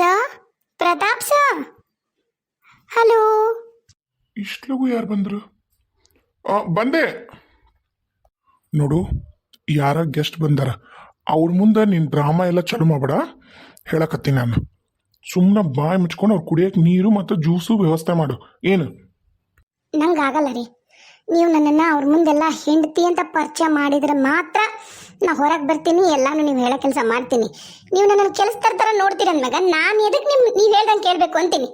Sir? Pratap sir? Hello? ಇಷ್ಟಲಗು ಯಾರು ಬಂದರು? ಬಂದೆ. ನೋಡು ಯಾರ ಗೆಸ್ಟ್ ಬಂದಾರ ಅವ್ರ ಮುಂದೆ ನಿನ್ನ ಡ್ರಾಮಾ ಎಲ್ಲ ಚಾಲು ಮಾಡಬೇಡ. ಹೇಳಕತ್ತೀನಿ ನಾನು. ಸುಮ್ಮನೆ ಬಾಯಿ ಮುಚ್ಕೊಂಡು ಅವ್ರು ಕುಡಿಯೋಕೆ ನೀರು ಮತ್ತು ಜ್ಯೂಸು ವ್ಯವಸ್ಥೆ ಮಾಡು. ಏನು? ನಂಗೆ ಆಗಲ್ಲ ರೀ. ನೀವು ನನ್ನನ್ನು ಅವ್ರ ಮುಂದೆಲ್ಲ ಹೆಂಡತಿ ಅಂತ ಪರಿಚಯ ಮಾಡಿದರೆ ಮಾತ್ರ ನಾ ಹೊರಗೆ ಬರ್ತೀನಿ, ಎಲ್ಲಾನು ನೀವು ಹೇಳೋ ಕೆಲಸ ಮಾಡ್ತೀನಿ. ನೀವು ನನ್ನನ್ನು ಕೆಲಸ ಥರ ನೋಡ್ತೀರ ಮಗ, ನಾನು ಎದಕ್ಕೆ ನಿಮ್, ನೀವು ಹೇಳ್ದಂಗೆ ಕೇಳಬೇಕು ಅಂತೀನಿ.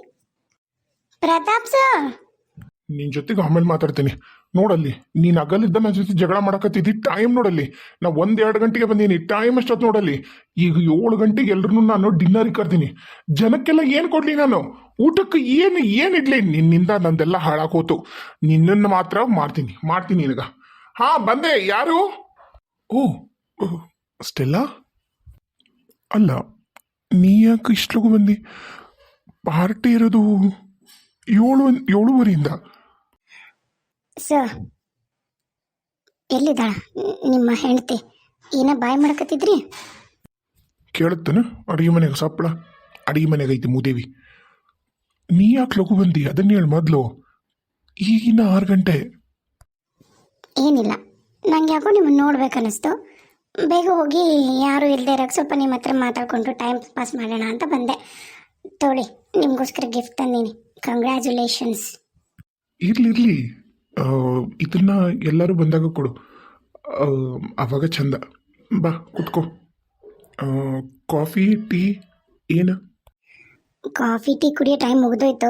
ಪ್ರತಾಪ್ ಸರ್ ನಿನ್ನ ಜೊತೆಗೆ ಆಮೇಲೆ ಮಾತಾಡ್ತೀನಿ. ನೋಡಲ್ಲಿ, ನೀನು ಅಗಲಿದ್ದ ನನ್ನ ಜೊತೆ ಜಗಳ ಮಾಡಕತ್ತಿದ್ದಿ ಟೈಮ್ ನೋಡಲ್ಲಿ. ನಾ ಒಂದು ಎರಡು ಗಂಟೆಗೆ ಬಂದೀನಿ ಟೈಮ್ ಅಷ್ಟೊತ್ತು ನೋಡಲ್ಲಿ. ಈಗ ಏಳು ಗಂಟೆಗೆ ಎಲ್ರು ನಾನು ಡಿನ್ನರಿಗೆ ಕರ್ತೀನಿ ಜನಕ್ಕೆಲ್ಲ ಏನು ಕೊಡ್ಲಿ ನಾನು? ಊಟಕ್ಕೆ ಏನು ಏನು ಇಡ್ಲಿ? ನಿನ್ನಿಂದ ನಂದೆಲ್ಲ ಹಾಳಾಕೋತು ನಿನ್ನನ್ನು ಮಾತ್ರ ಮಾಡ್ತೀನಿ ಮಾಡ್ತೀನಿ ನಿನಗ. ಹಾ, ಬಂದೆ. ಯಾರು? ಓ ಅಷ್ಟೆಲ್ಲ ಅಲ್ಲ, ನೀ ಯಾಕೆ ಇಷ್ಟಲಗು ಬಂದಿ? ಪಾರ್ಟಿ ಇರೋದು ಏಳು, ಏಳುವರೆಯಿಂದ. ಸರ್ ಎಲ್ಲಿದ್ದಾಳ? ನಿಮ್ಮ ಹೆಂಡತಿ ಏನ ಬಾಯ್ ಮಾಡಕತ್ತಿದ್ರಿ? ಕೇಳುತ್ತನ ಅಡಿಗೆ ಮನೆಗೆ ಸಪ್ಪಳ ಅಡಿಗೆ ಮನೆಗೆ ಐತಿ ಮೂದೇವಿ. ನೀ ಯಾಕೆ ಲಘು ಬಂದಿ? ಅದನ್ನ ಹೇಳಿ ಮೊದಲು. ಈಗಿನ ಆರು ಗಂಟೆ. ಏನಿಲ್ಲ. ನಂಗೆ ಯಾಕೋ ನಿಮ್ಮನ್ನು ನೋಡ್ಬೇಕನ್ನಿಸ್ತು. ಬೇಗ ಹೋಗಿ ಯಾರು ಇಲ್ಲದೆ ಇರೋಕೆ ಸ್ವಲ್ಪ ನಿಮ್ಮ ಹತ್ರ ಮಾತಾಡ್ಕೊಂಡು ಟೈಮ್ ಪಾಸ್ ಮಾಡೋಣ ಅಂತ ಬಂದೆ. ತೋಳಿ ನಿಮಗೋಸ್ಕರ ಗಿಫ್ಟ್ ತಂದೀನಿ. ಕಂಗ್ರ್ಯಾಚುಲೇಷನ್ಸ್ ಇರ್ಲಿ ಇರ್ಲಿ. ಇದನ್ನ ಎಲ್ಲರೂ ಬಂದಾಗ ಕೊಡು. ಅವಾಗ ಚಂದ. ಬಾ, ಕುತ್ಕೋ. ಕಾಫಿ, ಟೀ, ಏನು? ಕಾಫಿ, ಟೀ ಕುಡಿಯೋ ಟೈಮ್ ಮುಗಿದೋಯ್ತು.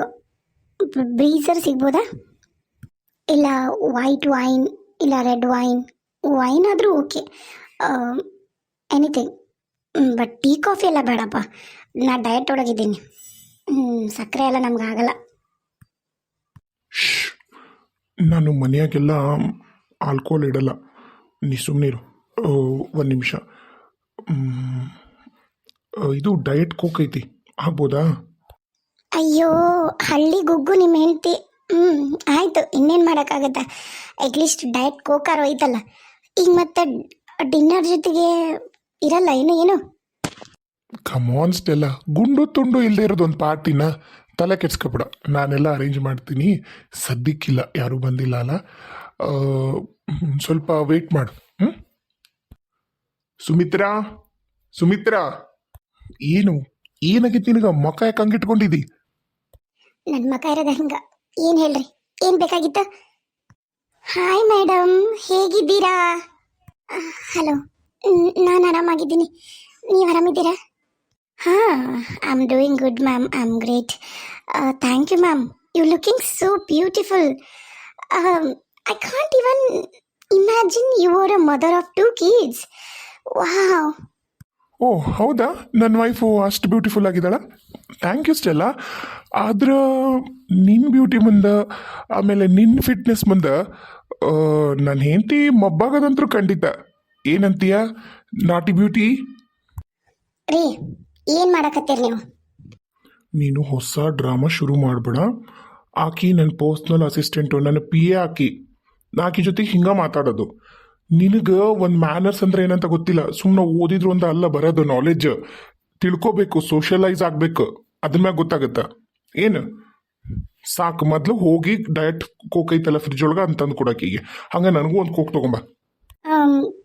ಬ್ರೀಸರ್ ಸಿಗ್ಬೋದಾ? ಇಲ್ಲ, ವೈಟ್ ವೈನ್, ಇಲ್ಲ, ರೆಡ್ ವೈನ್. ವೈನ್ ಆದರೂ okay. Anything but tea coffee ಎಲ್ಲ ಬೇಡಪ್ಪ. ನಾ ಡಯಟ್ ಒಳಗಿದ್ದೀನಿ. ಸಕ್ಕರೆ ಎಲ್ಲ ನಮ್ಗೆ ಆಗಲ್ಲ. ನಾನು ಮನೆಯಾಗೆಲ್ಲ ಆಲ್ಕೋಹಾಲ್ ಇಡಲ್ಲ. ನೀ ಸುಮ್ಮನಿರು ಒಂದು ನಿಮಿಷ. ಇದು ಡಯಟ್ ಕೋಕ್ ಐತಿ. ಆಗ್ಬೋದಾ? ಅಯ್ಯೋ ಹಳ್ಳಿ ಗುಗ್ಗು ನಿಮ್ಮ ಹೆಂಡತಿ. ಹ್ಞೂ ಆಯಿತು ಇನ್ನೇನು ಮಾಡೋಕ್ಕಾಗತ್ತೆ? ಅಟ್ಲೀಸ್ಟ್ ಡಯಟ್ ಕೋಕಾರ ಹೋಯ್ತಲ್ಲ ಈಗ ಮತ್ತೆ ಡಿನ್ನರ್ ಜೊತೆಗೆ ಇರಲ್ಲ ಏನು ಏನು? ಕಮಾನ್ಸ್ಟೆಲ್ಲ ಗುಂಡು ತುಂಡು ಇಲ್ಲದೆ ಇರೋದು ಒಂದು ಪಾರ್ಟಿನ ತಲೆ ಕೆಡ್ಸ್ಕೊಬಿಡ. ನಾನೆಲ್ಲ ಅರೇಂಜ್ ಮಾಡ್ತೀನಿ. ಸದ್ಯಕ್ಕಿಲ್ಲ ಯಾರೂ ಬಂದಿಲ್ಲ ಅಲ್ಲ. ಸ್ವಲ್ಪ ವೆಯ್ಟ್ ಮಾಡು. ಹ್ಞೂ ಸುಮಿತ್ರಾ? ಸುಮಿತ್ರಾ? ಏನು? ಏನಾಗಿತ್ತು ನಿನಗ ಮೊಕ ಯಾಕೆ ಹಂಗಿಟ್ಕೊಂಡಿದ್ದಿ ನನ್ನ ಮಕ ಇರೋದ ಹಂಗ. ಏನು ಹೇಳ್ರಿ? ಏನು ಬೇಕಾಗಿತ್ತು? ಹಾಯ್ ಮೇಡಮ್ ಹೇಗಿದ್ದೀರಾ? ಹಲೋ ನಾನು ಆರಾಮಾಗಿದ್ದೀನಿ. ನೀವು ಆರಾಮಿದ್ದೀರಾ? ಹಾಂ I am doing good ma'am I am great thank you ma'am you looking so beautiful I can't even imagine you are a mother of two kids wow ಓ ಹೌದಾ? ನನ್ನ ವೈಫು ಅಷ್ಟು beautiful ಆಗಿದ್ದಾಳ. Thank you Stella ಆದ್ರೆ ನಿನ್ನ beauty ಮುಂದೆ ಆಮೇಲೆ ನಿನ್ನ fitness ಮುಂದೆ ನನ್ನ ಹೆಂಡತಿ ಮಬ್ಬಾಗದಂತರೂ ಖಂಡಿತ. ಏನಂತೀಯ? ನಾಟಿ ಬ್ಯೂಟಿ ರೀ ಏನು ಮಾಡಕತ್ತೀರಿ ನೀವು? ನೀನು ಹೊಸ ಡ್ರಾಮಾ ಶುರು ಮಾಡಬೇಡ. ಆಕಿ ನನ್ನ ಪರ್ಸ್ನಲ್ ಅಸಿಸ್ಟೆಂಟು ನನ್ನ ಪಿ ಎ ಆಕಿ. ಆಕಿ ಜೊತೆಗೆ ಹಿಂಗೆ ಮಾತಾಡೋದು. ನಿನಗೆ ಒಂದು ಮ್ಯಾನರ್ಸ್ ಅಂದ್ರೆ ಏನಂತ ಗೊತ್ತಿಲ್ಲ. ಸುಮ್ಮನೆ ಓದಿದ್ರು ಅಂತ ಅಲ್ಲ ಬರೋದು ನಾಲೆಜ್ ತಿಳ್ಕೊಬೇಕು ಸೋಷಿಯಲೈಸ್ ಆಗಬೇಕು. ಅದ್ರ ಮ್ಯಾಗ ಗೊತ್ತಾಗತ್ತ? ಏನು? ಸಾಕು ಮೊದ್ಲು ಹೋಗಿ ಡಯಟ್ ಕೋಕ್ ಐತಲ್ಲ ಫ್ರಿಜ್ ಒಳಗೆ ಅಂತಂದು ಕೊಡಕ್ಕೀಗೆ ಹಂಗೆ ನನಗೂ ಒಂದು ಕೋಕ್ ತಗೊಂಬ.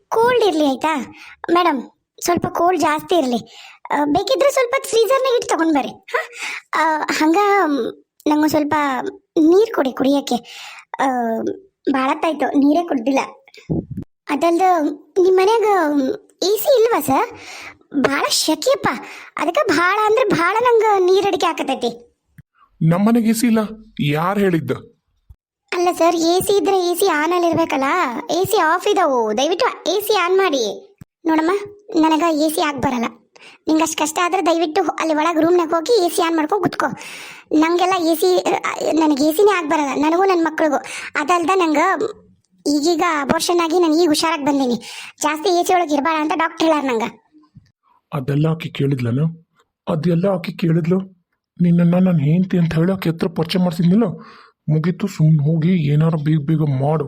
ಕೋಲ್ಡ್ ಇರಲಿ ಆಯ್ತಾ? ಮೇಡಮ್ ಸ್ವಲ್ಪ ಕೋಲ್ಡ್ ಜಾಸ್ತಿ ಇರಲಿ. ಬೇಕಿದ್ರೆ ಸ್ವಲ್ಪ ಫ್ರೀಸರ್ನಾಗ ಇಟ್ಟು ತಗೊಂಡು ಬರ್ರಿ. ಹಾಂ? ಹಂಗೆ ನಂಗೆ ಸ್ವಲ್ಪ ನೀರು ಕೊಡಿ ಕುಡಿಯೋಕ್ಕೆ. ಭಾಳತ್ತಾಯ್ತು ನೀರೇ ಕುಡ್ದಿಲ್ಲ. ಅದಲ್ದು ನಿಮ್ಮ ಮನ್ಯಾಗ ಎ ಸಿ ಇಲ್ವಾ ಸರ್? ಭಾಳ ಶೆಕೆಯಪ್ಪ. ಅದಕ್ಕೆ ಭಾಳ ಅಂದ್ರೆ ಭಾಳ ನಂಗೆ ನೀರು ಅಡಿಕೆ ಹಾಕತೈತಿ. ನಮ್ಮ ಮನೆಗೆ ಎ ಎಸಿ ಇಲ್ಲ. ಯಾರು ಹೇಳಿದ್ದ? ಅಲ್ಲ ಸರ್ ಎ ಸಿ ಇದ್ರೆ ಎ ಸಿ ಆನ್ ಅಲ್ಲಿ ಇರ್ಬೇಕಲ್ಲ. ಎ ಸಿ ಆಫ್ ಇದಾವು. ದಯವಿಟ್ಟು ಎ ಸಿ ಆನ್ ಮಾಡಿ. ನೋಡಮ್ಮ ನನಗೆ ಎ ಸಿ ಆಗಿ ಬರಲ್ಲ. ನಿಂಗೆ ಅಷ್ಟು ಕಷ್ಟ ಆದರೆ ದಯವಿಟ್ಟು ಅಲ್ಲಿ ಒಳಗೆ ರೂಮ್ನಾಗ ಹೋಗಿ ಎ ಸಿ ಆನ್ ಮಾಡ್ಕೊ ಕುತ್ಕೋ. ನನಗೆಲ್ಲ ಎ ಸಿ ನನಗೆ ಎ ಸಿನೇ ಆಗಿ ಬರಲ್ಲ. ನನಗೂ ನನ್ನ ಮಕ್ಳಿಗೂ. ಅದಲ್ದ ನಂಗೆ ಈಗೀಗ ಅಬೋರ್ಷನ್ ಆಗಿ ನಾನು ಈಗ ಹುಷಾರಾಗಿ ಬಂದೀನಿ. ಜಾಸ್ತಿ ಎ ಸಿ ಒಳಗೆ ಇರಬಾರ ಅಂತ ಡಾಕ್ಟರ್ ಹೇಳಾರ ನಂಗೆ. ಅದೆಲ್ಲ ಆಕಿ ಕೇಳಿದ್ಲನ? ಅದೆಲ್ಲ ಆಕಿ ಕೇಳಿದ್ಲು? ನಿನ್ನನ್ನು ನಾನು ಹೆಂಡ್ತಿ ಅಂತ ಹೇಳಿ ಆಕೆ ಹತ್ರ ಪರಿಚಯ ಮಾಡ್ಸಿದ್ನಿಲ್ಲ? ಮುಗೀತು ಸುಮ್ಮನೆ ಹೋಗಿ ಏನಾರು ಬೇಗ ಬೇಗ ಮಾಡು.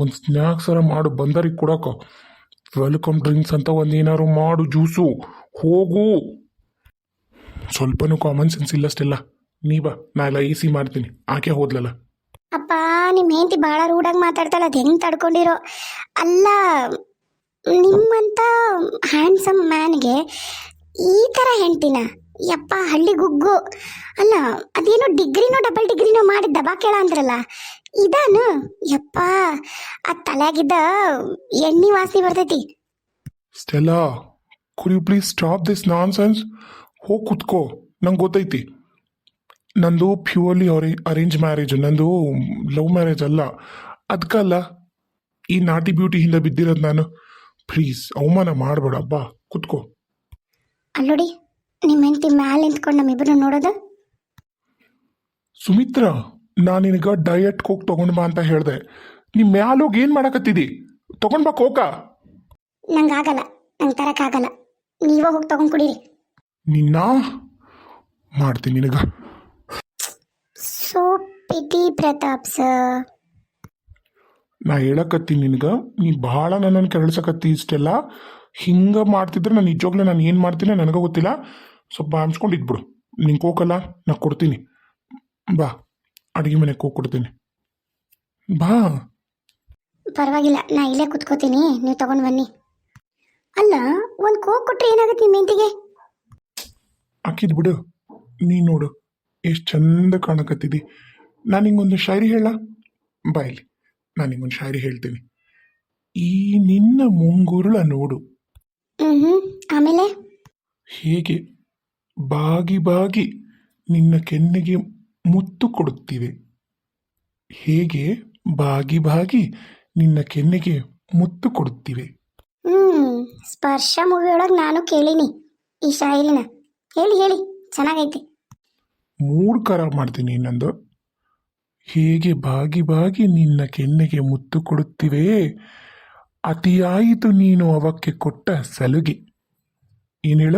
ಒಂದು ಸ್ನ್ಯಾಕ್ಸರ ಮಾಡು, ಬಂದರಿಗೆ ಕೊಡಕ. ವೆಲ್ಕಮ್ ಡ್ರಿಂಕ್ಸ್ ಅಂತ ಒಂದು ಏನಾರು ಮಾಡು ಜ್ಯೂಸು ಹೋಗು. ಸ್ವಲ್ಪನೂ ಕಾಮನ್ ಸೆನ್ಸ್ ಇಲ್ಲ ಅಷ್ಟೆಲ್ಲ. ನೀ ಬಾ ನಾ ಎಲ್ಲ ಈಸಿ ಮಾಡ್ತೀನಿ. ಆಕೆ ಹೋದ್ಲಲ್ಲ? ಅಪ್ಪ ನಿಮ್ಮ ಹೆಂಡತಿ ಭಾಳ ರೂಢಾಗಿ ಮಾತಾಡ್ತಾಳೆ, ಅದು ಹೆಂಗೆ ತಡ್ಕೊಂಡಿರೋ? ಅಲ್ಲ, ನಿಮ್ಮಂತ ಹ್ಯಾಂಡ್ಸಮ್ ಮ್ಯಾನ್ಗೆ ಈ ಥರ ಹೆಂಡ್ತಿನ ಯಪ್ಪ ಹಳ್ಳಿ ಗುಗ್ಗು ಅಲ್ಲ ಅದೇನೋ ಡಿಗ್ರಿನೋ ಡಬಲ್ ಡಿಗ್ರಿನೋ ಮಾಡಿ ದಬಾ ಕೇಳ ಅಂದ್ರಲ್ಲ ಇದಾನು? ಯಪ್ಪ ಆ ತಲೆಯಾಗಿದ್ದ ಎಣ್ಣೆ ವಾಸಿ ಬರ್ತೈತಿ. Stella could you please stop this nonsense ಹೋಗಿ ಕುತ್ಕೋ ನಂಗೆ ಗೊತ್ತೈತಿ. ನಂದು ಪ್ಯೂರ್ಲಿ ಅರೇ ಅರೇಂಜ್ ಮ್ಯಾರೇಜ್ ನಂದು ಲವ್ ಮ್ಯಾರೇಜ್ ಅಲ್ಲ. ಅದಕ್ಕಲ್ಲ ಈ ನಾಟಿ ಬ್ಯೂಟಿ ಹಿಂದೆ ಬಿದ್ದಿರೋದು ನಾನು. ಪ್ಲೀಸ್ ಅವಮಾನ ಮಾಡಬೇಡ ಬಾ ಕುತ್ಕೋ. ಅಲ್ಲೋಡಿ ನಿಮ್ಮ ಹೆಂಡತಿ ಮ್ಯಾಲೆ ನಿಂತ್ಕೊಂಡು ನಮ್ಮಿಬ್ಬರು ನೋಡೋದು? ಸುಮಿತ್ರ ನಾನು ನಿನಗ ಡಯಟ್ ಕೋಕ್ ತಗೊಂಡ್ ಬಾ ಅಂತ ಹೇಳ್ದೆ. ಮ್ಯಾಲ ಹೋಗಿ ಏನು ಮಾಡಕತ್ತಿದಿ? ತಗೊಂಡ್ ಬಾ ಕೋಕ ನಂಗೆ ಆಗಲ್ಲ ನಂಗೆ ತರಕ್ಕಾಗಲ್ಲ ನೀವೇ ಹೋಗಿ ತಗೊಂಡ್ ಕುಡೀರಿ. ನಿನ್ನ? ಮಾಡ್ತೀನಿ ನಿನಗ. ಸೋ ಪಿಟಿ ಪ್ರತಾಪ್ ಸರ್ ನಾ ಹೇಳಕತ್ತೀನಿ ನಿನಗ ನೀ ಬಹಳ ನನ್ನನ್ನು ಕೆರಳಿಸಕತ್ತಿ ಇಷ್ಟೆಲ್ಲ. ಹಿಂಗ ಮಾಡ್ತಿದ್ರೆ ನಾನು ನಿಜವಾಗ್ಲೂ ನಾನು ಏನು ಮಾಡ್ತೀನಿ ನನಗೆ ಗೊತ್ತಿಲ್ಲ. ಸ್ವಲ್ಪ ಹಂಚ್ಕೊಂಡು ಇದ್ಬಿಡು ನಿಂಗೆ ಕೋಕಲ್ಲ ನಾ ಕೊಡ್ತೀನಿ. ಬಾ ಅಡುಗೆ ಮನೆಗೆ ಕೋಕ್ ಕೊಡ್ತೀನಿ. ಬಾ. ಪರವಾಗಿಲ್ಲ ನಾ ಇಲ್ಲೇ ಕುತ್ಕೋತೀನಿ. ನೀವು ತಗೊಂಡು ಬನ್ನಿ. ಅಲ್ಲ ಒಂದು ಕೋಕ್ ಕೊಟ್ರೆ ಏನಾಗುತ್ತೆ ನಿಮ್ಮ ಹೆಂಡತಿಗೆ? ಹಾಕಿದ್ ಬಿಡು. ನೀ ನೋಡು ಎಷ್ಟು ಚಂದ ಕಾಣಕತ್ತಿದಿ. ನಾನು ನಿಂಗೊಂದು ಶಾಯರಿ ಹೇಳ. ಬಾಯ್ಲಿ ನಾನು ಹಿಂಗೊಂದು ಶಾಯರಿ ಹೇಳ್ತೀನಿ. ಈ ನಿನ್ನ ಮುಂಗುರುಳ ನೋಡು. ಹ್ಞೂ ಆಮೇಲೆ? ಹೇಗೆ? ಬಾಗಿ ಬಾಗಿ ನಿನ್ನ ಕೆನ್ನೆಗೆ ಮುತ್ತು ಕೊಡುತ್ತಿವೆ. ಹೇಗೆ? ಬಾಗಿ ಬಾಗಿ ನಿನ್ನ ಕೆನ್ನೆಗೆ ಮುತ್ತು ಕೊಡುತ್ತಿವೆ. ಹ್ಞೂ ಸ್ಪರ್ಶ ಮುಗಿಯೊಳಗೆ ನಾನು ಕೇಳಿನಿ. ಈ ಶಾಯರಿನ ಹೇಳಿ ಹೇಳಿ ಚೆನ್ನಾಗೈತಿ. ಮೂಡ್ ಖರಾಬ್ ಮಾಡ್ತೀನಿ ಇನ್ನೊಂದು. ಹೇಗೆ ಬಾಗಿ ಬಾಗಿ ನಿನ್ನ ಕೆನ್ನೆಗೆ ಮುತ್ತು ಕೊಡುತ್ತಿವೆ? ಅತಿಯಾಯಿತು ನೀನು ಅವಕ್ಕೆ ಕೊಟ್ಟ ಸಲುಗೆ. ಏನು ಹೇಳ?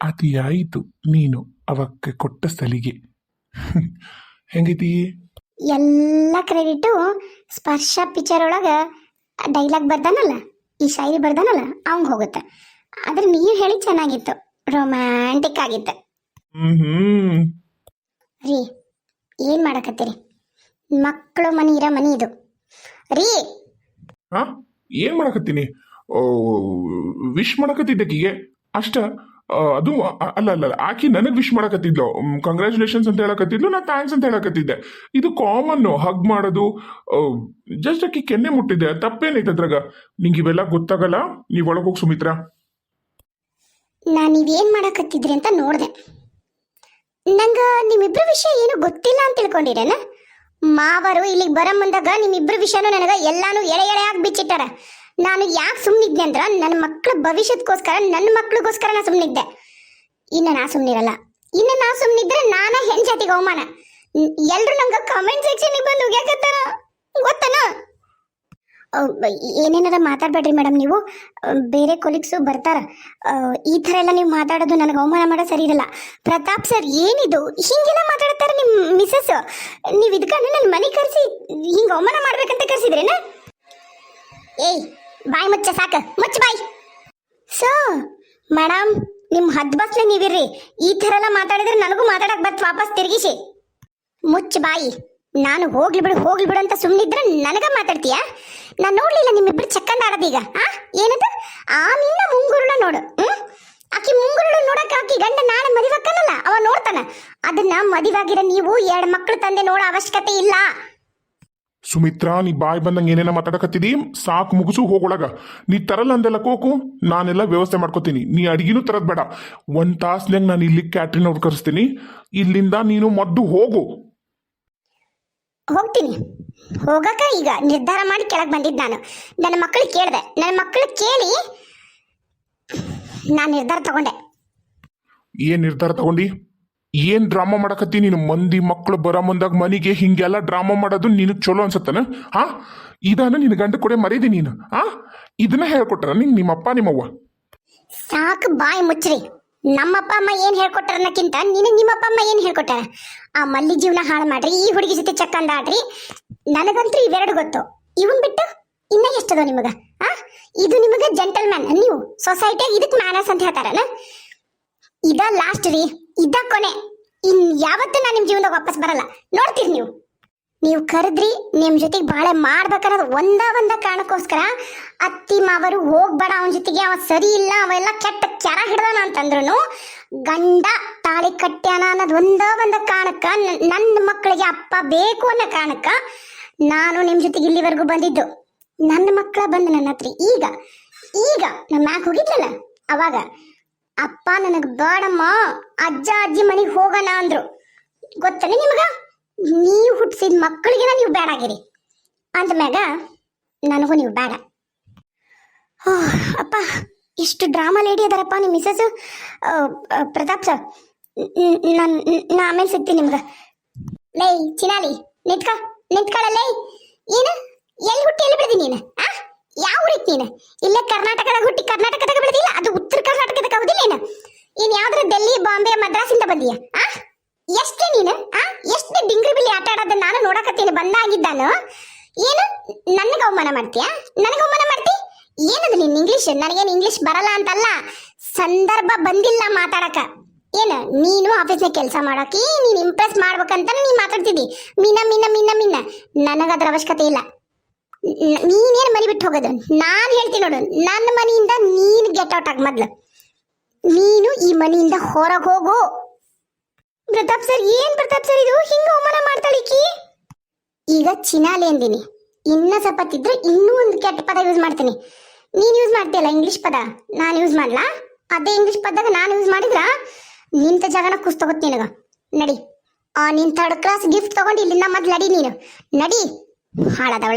ಅತಿಯಾಯಿತು ನೀನು ಅವಕ್ಕೆ ಕೊಟ್ಟ ಸಲಿಗೆ. ಹೆಂಗೈತಿ ಎಲ್ಲ ಕ್ರೆಡಿಟು ಸ್ಪರ್ಶ ಪಿಕ್ಚರ್ ಒಳಗೆ ಡೈಲಾಗ್ ಬರ್ದಾನಲ್ಲ ಈ ಶಾಯರಿ ಬರ್ದಾನಲ್ಲ ಅವಂಗೆ ಹೋಗುತ್ತೆ. ಆದ್ರೆ ನೀವು ಹೇಳಿ ಚೆನ್ನಾಗಿತ್ತು ರೊಮ್ಯಾಂಟಿಕ್ ಆಗಿತ್ತು. ಹ್ಮ್ ರೀ ಏನು ಮಾಡಕತ್ತೀರಿ? ಮಕ್ಕಳು ಮನಿ ಇರೋ ಮನಿ ಇದು. ರೀ! ಹಾ? ಏನ್ ಮಾಡಕತ್ತೀನಿ? ವಿಶ್ ಮಾಡಕತ್ತಿದ್ದಕ್ಕೆ ಅಷ್ಟ? ಅದು ಅಲ್ಲ ಅಲ್ಲ ಆಕಿ ನನಗೆ ವಿಶ್ ಮಾಡಕತ್ತಿದ್ಲು. ಕಂಗ್ರ್ಯಾಚುಲೇಷನ್ಸ್ ಅಂತ ಹೇಳಕತ್ತಿದ್ಲು. ನಾ ಥ್ಯಾಂಕ್ಸ್ ಅಂತ ಹೇಳಕತ್ತಿದ್ದೆ. ಇದು ಕಾಮನ್ ಹಗ್ ಮಾಡೋದು ಜಸ್ಟ್ ಆಕಿ ಕೆನ್ನೆ ಮುಟ್ಟಿದೆ. ತಪ್ಪೇನೈತೆ ಅದ್ರಾಗ? ನಿಂಗೆ ಇವೆಲ್ಲ ಗೊತ್ತಾಗಲ್ಲ? ನೀವ್ ಒಳಗೆ ಹೋಗಿ ಸುಮಿತ್ರಾ. ನಾನು ನೀವೇನು ಮಾಡಕತ್ತಿದ್ರಿ ಅಂತ ನೋಡಿದೆ. ನಂಗೆ ನಿಮ್ಮಿಬ್ರ ವಿಷಯ ಏನು ಗೊತ್ತಿಲ್ಲ ಅಂತ ತಿಳ್ಕೊಂಡಿರೇನ ಮಾವರು ಇಲ್ಲಿಗೆ ಬರೋ ಮುಂದಾಗ ನಿಮ್ಮಿಬ್ರ ವಿಷಯನೂ ನನಗೆ ಎಲ್ಲಾನು ಎಳೆ ಎಳೆಯಾಗಿ ಬಿಚ್ಚಿಟ್ಟಾರ. ನಾನು ಯಾಕೆ ಸುಮ್ಮನಿದ್ದೆ ಅಂದ್ರೆ ನನ್ನ ಮಕ್ಕಳ ಭವಿಷ್ಯಕ್ಕೋಸ್ಕರ ನನ್ನ ಮಕ್ಕಳಿಗೋಸ್ಕರ ನಾನು ಸುಮ್ಮನಿದ್ದೆ ಇನ್ನು ನಾ ಸುಮ್ಮನಿರಲ್ಲ ಇನ್ನು ನಾ ಸುಮ್ಮನಿದ್ರೆ ನಾನೇ ಹೆಣ್ ಜಾತಿಗೆ ಅವಮಾನ. ಎಲ್ಲರೂ ನಂಗೆ ಕಮೆಂಟ್ ಸೆಕ್ಷನಿಗೆ ಬಂದು ಹೋಗ್ಯಾಕತ್ತಾರ ಗೊತ್ತನ? ಏನೇನಾರ ಮಾತಾಡ್ಬೇಡ್ರಿ ಮೇಡಮ್ ನೀವು. ಬೇರೆ ಕೊಲೀಗ್ಸು ಬರ್ತಾರ. ಈ ಥರ ಎಲ್ಲ ನೀವು ಮಾತಾಡೋದು ನನಗೆ ಅವಮಾನ ಮಾಡೋ ಸರಿ ಇರಲ್ಲ. ಪ್ರತಾಪ್ ಸರ್ ಏನಿದು? ಹಿಂಗೆಲ್ಲ ಮಾತಾಡ್ತಾರೆ ನಿಮ್ಮ ಮಿಸ್ಸಸ್ ನೀವು ಇದಕ್ಕನ್ನು ನನ್ನ ಮನೆ ಕರೆಸಿ, ಹಿಂಗೆ ಅವಮಾನ ಮಾಡ್ಬೇಕಂತ ಕರೆಸಿದ್ರೇನ? ಏಯ್ ಬಾಯ್ ಮುಚ್ಚ, ಸಾಕ. ಮುಚ್ಚ ಬಾಯ್. ಸೊ ಮೇಡಮ್ ನಿಮ್ಮ ಹದ್ ಬಸ್ಲೆ ನೀವಿರ್ರಿ. ಈ ಥರ ಎಲ್ಲ ಮಾತಾಡಿದ್ರೆ ನನಗೂ ಮಾತಾಡಕ್ ಬತ್ ವಾಪಸ್ ತಿರುಗಿಸಿ. ಮುಚ್ಚ ಬಾಯಿ. ನಾನು ಹೋಗ್ಲಿ ಬಿಡು ಹೋಗ್ಲಿ ಬಿಡು ಅಂತ ಸುಮ್ಮನಿದ್ರೆ ನನಗ ಮಾತಾಡ್ತೀಯ? ನಾನು ನೋಡ್ಲಿಲ್ಲ ನಿಮ್ಮಿಬ್ರು ಚಕ್ಕಂದ ಆಡೋದೀಗ ಆ, ಏನದು? ಆ ನಿನ್ನ ಮುಂಗುರುಳ ನೋಡು. ಹ್ಮ್? ಆಕಿ ಮುಂಗುರುಳು ನೋಡಕ್ ಆಕಿ ಗಂಡ ನಾಳೆ ಮದಿವಕ್ಕನಲ್ಲ, ಅವ ನೋಡ್ತಾನ. ಅದನ್ನ ಮದಿವಾಗಿರ ನೀವು ಎರಡು ಮಕ್ಕಳು ತಂದೆ ನೋಡೋ ಅವಶ್ಯಕತೆ ಇಲ್ಲ. ಸುಮಿತ್ರಾ ನೀ ಬಾಯ್ ಬಂದಂಗೆ ಏನೇನ ಮಾತಾಡಕತ್ತಿದಿ? ಸಾಕು ಮುಗಿಸು ಹೋಗೊಳಗ. ನೀ ತರಲ್ಲ ಅಂದೆಲ್ಲ ಕೋಕು? ನಾನೆಲ್ಲ ವ್ಯವಸ್ಥೆ ಮಾಡ್ಕೋತೀನಿ. ನೀ ಅಡಿಗೆನೂ ತರದ್ ಬೇಡ. ಒಂದ್ ತಾಸ್ನಾಗ ನಾನು ಇಲ್ಲಿ ಕ್ಯಾಟ್ರಿನ್ ಅವ್ರು ಕರೆಸ್ತೀನಿ. ಇಲ್ಲಿಂದ ನೀನು ಮದ್ದು ಹೋಗು. ಹೋಗ್ತೀನಿ. ಹೋಗಕ ಈಗ ನಿರ್ಧಾರ ಮಾಡಿ ಕೆಳಗೆ ಬಂದಿದ್ದು ನಾನು. ನನ್ನ ಮಕ್ಕಳು ಕೇಳಿದೆ. ನನ್ನ ಮಕ್ಕಳು ಕೇಳಿ ನಾನು ನಿರ್ಧಾರ ತಗೊಂಡೆ. ಏನ್ ನಿರ್ಧಾರ ತಗೊಂಡಿ? ಏನ್ ಡ್ರಾಮಾ ಮಾಡಕತ್ತಿ ನೀನು? ಮಂದಿ ಮಕ್ಕಳು ಬರೋ ಮುಂದಾಗ ಮನೆಗೆ ಹಿಂಗೆಲ್ಲ ಡ್ರಾಮಾ ಮಾಡೋದು ನಿನಗೆ ಚಲೋ ಅನ್ಸತ್ತನ? ಹಾ? ಇದನ್ನ ನಿನ್ನ ಗಂಡ ಕೊಡೆ ಮರೀದಿ ನೀನು ಆ ಇದನ್ನ ಹೇಳ್ಕೊಟ್ರ ನಿಂಗೆ ನಿಮ್ಮಪ್ಪ, ನಿಮ್ಮವ್ವ? ಸಾಕು ಬಾಯಿ ಮುಚ್ಚ್ರಿ. ನಮ್ಮಪ್ಪ, ಅಮ್ಮ ಏನ್ ಹೇಳ್ಕೊಟ್ಟಾರ ಅನ್ನಕ್ಕಿಂತ ನಿನಗೆ ನಿಮ್ಮಪ್ಪ, ಅಮ್ಮ ಏನ್ ಹೇಳ್ಕೊಟ್ಟಾರ ಆ ಮಲ್ಲಿ ಜೀವನ ಹಾಳು ಮಾಡ್ರಿ, ಈ ಹುಡುಗಿ ಜೊತೆ ಚಕ್ಕಂದ ಆಡ್ರಿ. ನನಗಂತೂ ಇವೆರಡು ಗೊತ್ತು. ಇವನ್ ಬಿಟ್ಟು ಇನ್ನ ಎಷ್ಟದ ನಿಮಗ ಆ ಇದು ನಿಮಗ ಜೆಂಟಲ್ಮ್ಯಾನ್ ನೀವು ಸೊಸೈಟಿಯಾಗ ಇದಕ್ ಮ್ಯಾನಸ್ ಅಂತ ಹೇಳ್ತಾರನ ಇದ ಲಾಸ್ಟ್ ರೀ ಇದ್ದ ಕೊನೆ. ಇನ್ ಯಾವತ್ತೂ ನಾನು ನಿಮ್ಮ ಜೀವನದಾಗ ವಾಪಸ್ ಬರಲ್ಲ. ನೋಡ್ತೀರಿ ನೀವು. ನೀವು ಕರೆದ್ರಿ, ನಿಮ್ ಜೊತೆಗೆ ಬಾಳೆ ಮಾಡ್ಬೇಕನ್ನೋದು ಒಂದ ಒಂದ ಕಾರಣಕ್ಕೋಸ್ಕರ ಅತ್ತಿ ಮಾವರು ಹೋಗ್ಬೇಡ ಅವನ ಜೊತೆಗೆ, ಅವ ಸರಿ ಇಲ್ಲ ಅವೆಲ್ಲ ಕೆಟ್ಟ ಕೆರ ಹಿಡ್ದಾನ ಅಂತಂದ್ರು ಗಂಡ ತಾಳಿ ಕಟ್ಟ್ಯಾನ ಅನ್ನೋದು ಒಂದ ಒಂದ ಕಾರಣಕ್ಕ ನನ್ನ ಮಕ್ಕಳಿಗೆ ಅಪ್ಪ ಬೇಕು ಅನ್ನೋ ಕಾರಣಕ್ಕ ನಾನು ನಿಮ್ ಜೊತೆಗೆ ಇಲ್ಲಿವರೆಗೂ ಬಂದಿದ್ದು. ನನ್ನ ಮಕ್ಕಳ ಬಂದ ನನ್ನ ಹತ್ರ ಈಗ ಈಗ ನಮ್ಮ ಮ್ಯಾಕ್ ಹೋಗಿದ್ಲಲ್ಲ, ಅವಾಗ ಅಪ್ಪ ನನಗೆ ಬೇಡಮ್ಮ, ಅಜ್ಜ ಅಜ್ಜಿ ಮನೆಗೆ ಹೋಗೋಣ ಅಂದ್ರು. ಗೊತ್ತನೇ ನಿಮ್ಗೆ? ನೀವು ಹುಟ್ಟಿಸಿದ ಮಕ್ಕಳಿಗೆ ನೀವು ಬೇಡ ಆಗಿರಿ. ಅಂದ್ಮ್ಯಾಗ ನನಗೂ ನೀವು ಬೇಡ ಅಪ್ಪ ಇಷ್ಟು ಡ್ರಾಮಾ ಲೇಡಿ ಅದಾರಪ್ಪ ನಿಮ್ಮ ಮಿಸಸ್ ಪ್ರತಾಪ್ ಸರ್ ನಾನು, ನಾ ಆಮೇಲೆ ಸಿಗ್ತೀನಿ ನಿಮ್ಗೆ. ಲೈ, ಚಿನಾಲಿ, ನಿಂತ್ಕ, ನಿಂತ್ಕೊಳ್ಳಲೇ. ಏನು? ಎಲ್ಲಿ ಹುಟ್ಟಿ, ಎಲ್ಲಿ ಬಿಡ್ದಿ ನೀನು, ಆ? ಯಾವ ರೀತಿ ನೀನು? ಇಲ್ಲೇ ಕರ್ನಾಟಕದಾಗ ಹುಟ್ಟಿ ಕರ್ನಾಟಕದಾಗ ಬೆಳೆದಿಲ್ಲ, ಅದು ಉತ್ತರ ಕರ್ನಾಟಕದಾಗ ಹೌದಿಲ್ಲ ಏನು? ಇನ್ ಯಾವ್ದ್ರ ಡೆಲ್ಲಿ ಬಾಂಬೆ, ಮದ್ರಾಸಿಂದ ಬಂದೀಯ? ಆ? ಎಷ್ಟೇ ನೀನು, ಆ? ಎಷ್ಟು ಡಿಂಗ್ರಿ ಬಿಲ್ಲಿ ಆಟ ಆಡೋದನ್ನ ನಾನು ನೋಡಕತ್ತೀನಿ ಬಂದಾಗಿದ್ದಾನು ಏನು? ನನಗೆ ಅವಮಾನ ಮಾಡ್ತೀಯ? ನನಗೆ ಅವಮಾನ ಮಾಡ್ತಿ? ಏನದು ನಿನ್ ಇಂಗ್ಲಿಷ್ ನನಗೇನು ಇಂಗ್ಲಿಷ್ ಬರಲ್ಲ ಅಂತಲ್ಲ? ಸಂದರ್ಭ ಬಂದಿಲ್ಲ ಮಾತಾಡಕ. ಏನು? ನೀನು ಆಫೀಸ್ನಾಗ ಕೆಲಸ ಮಾಡೋಕೆ, ನೀನು ಇಂಪ್ರೆಸ್ ಮಾಡ್ಬೇಕಂತ ನೀ ಮಾತಾಡ್ತಿದ್ದಿ. ಮಿನ ಮಿನ ಮಿನ ಮಿನ. ನನಗದ್ರ ಅವಶ್ಯಕತೆ ಇಲ್ಲ. ನೀನೇನ್ ಮನಿ ಬಿಟ್ಟು ಹೋಗೋದು? ನಾನು ಹೇಳ್ತೀನಿ ನೋಡು ನನ್ನ ಮನೆಯಿಂದ ನೀನು ಗೆಟ್ ಔಟ್ ಆಗ ಮೊದ್ಲು. ನೀನು ಈ ಮನೆಯಿಂದ ಹೊರಗೆ ಹೋಗು. ಪ್ರತಾಪ್ ಸರ್, ಏನ್ ಪ್ರತಾಪ್ ಸರ್ ಇದು? ಹಿಂಗ ಅವಮಾನ ಮಾಡ್ತಾಳಿಕಿ ಈಗ ಚಿನಾಲಿ ಅಂದಿನಿ. ಇನ್ನ ಸ್ವಲ್ಪ ತಿದ್ರೆ ಇನ್ನೂ ಒಂದು ಕೆಟ್ಟ ಪದ ಯೂಸ್ ಮಾಡ್ತೀನಿ. ನೀನು ಯೂಸ್ ಮಾಡ್ತೀಯಲ್ಲ ಇಂಗ್ಲಿಷ್ ಪದ? ನಾನು ಯೂಸ್ ಮಾಡ್ಲಾ? ಅದೇ ಇಂಗ್ಲಿಷ್ ಪದಾಗ ನಾನು ಯೂಸ್ ಮಾಡಿದ್ರ? ನಿಂತ ಜಾಗನ ಕುಸ್ ತಗೋತ್ ನಿನಗ. ನಡಿ. ಆ, ನಿನ್ ಥರ್ಡ್ ಕ್ಲಾಸ್ ಗಿಫ್ಟ್ ತಗೊಂಡು ಇಲ್ಲಿಂದ ಮೊದ್ಲು ನಡಿ ನೀನು. ನಡಿ. ಹಾಳಾದವಳ.